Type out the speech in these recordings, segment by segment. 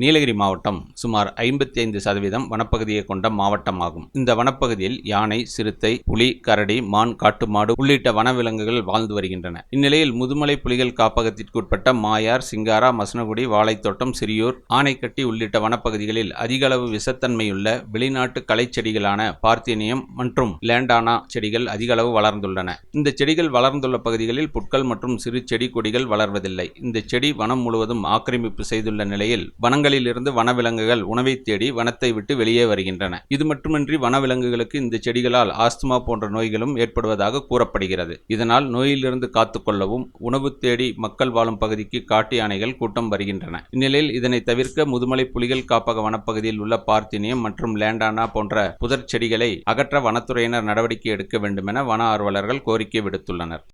நீலகிரி மாவட்டம் சுமார் ஐம்பத்தி ஐந்து சதவீதம் வனப்பகுதியை கொண்ட மாவட்டமாகும். இந்த வனப்பகுதியில் யானை சிறுத்தை புலி கரடி மான் காட்டுமாடு உள்ளிட்ட வனவிலங்குகள் வாழ்ந்து வருகின்றன. இந்நிலையில் முதுமலை புலிகள் காப்பகத்திற்குட்பட்ட மாயார் சிங்காரா மசனகுடி வாழைத்தோட்டம் சிறியூர் ஆனைக்கட்டி உள்ளிட்ட வனப்பகுதிகளில் அதிக அளவு விஷத்தன்மையுள்ள வெளிநாட்டு களைச்செடிகளான பார்த்தீனியம் மற்றும் லேண்டானா செடிகள் அதிக அளவு வளர்ந்துள்ளன. இந்த செடிகள் வளர்ந்துள்ள பகுதிகளில் புட்கள் மற்றும் சிறு செடி கொடிகள் வளர்வதில்லை. இந்த செடி வனம் முழுவதும் ஆக்கிரமிப்பு செய்துள்ள நிலையில் வனங்களிலிருந்து வனவிலங்குகள் உணவை தேடி வனத்தை விட்டு வெளியே வருகின்றன. இது மட்டுமின்றி வனவிலங்குகளுக்கு இந்த செடிகளால் ஆஸ்துமா போன்ற நோய்களும் ஏற்படுவதாக கூறப்படுகிறது. இதனால் நோயிலிருந்து காத்துக்கொள்ளவும் உணவு தேடி மக்கள் வாழும் பகுதிக்கு காட்டு யானைகள் கூட்டம் வருகின்றன. இந்நிலையில் இதனை தவிர்க்க முதுமலை புலிகள் காப்பக வனப்பகுதியில் உள்ள பார்த்தினியம் மற்றும் லேண்டானா போன்ற புதர் செடிகளை அகற்ற வனத்துறையினர் நடவடிக்கை எடுக்க வேண்டும் என வன ஆர்வலர்கள் கோரிக்கை விடுத்துள்ளனர்.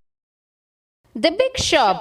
The Big Shop.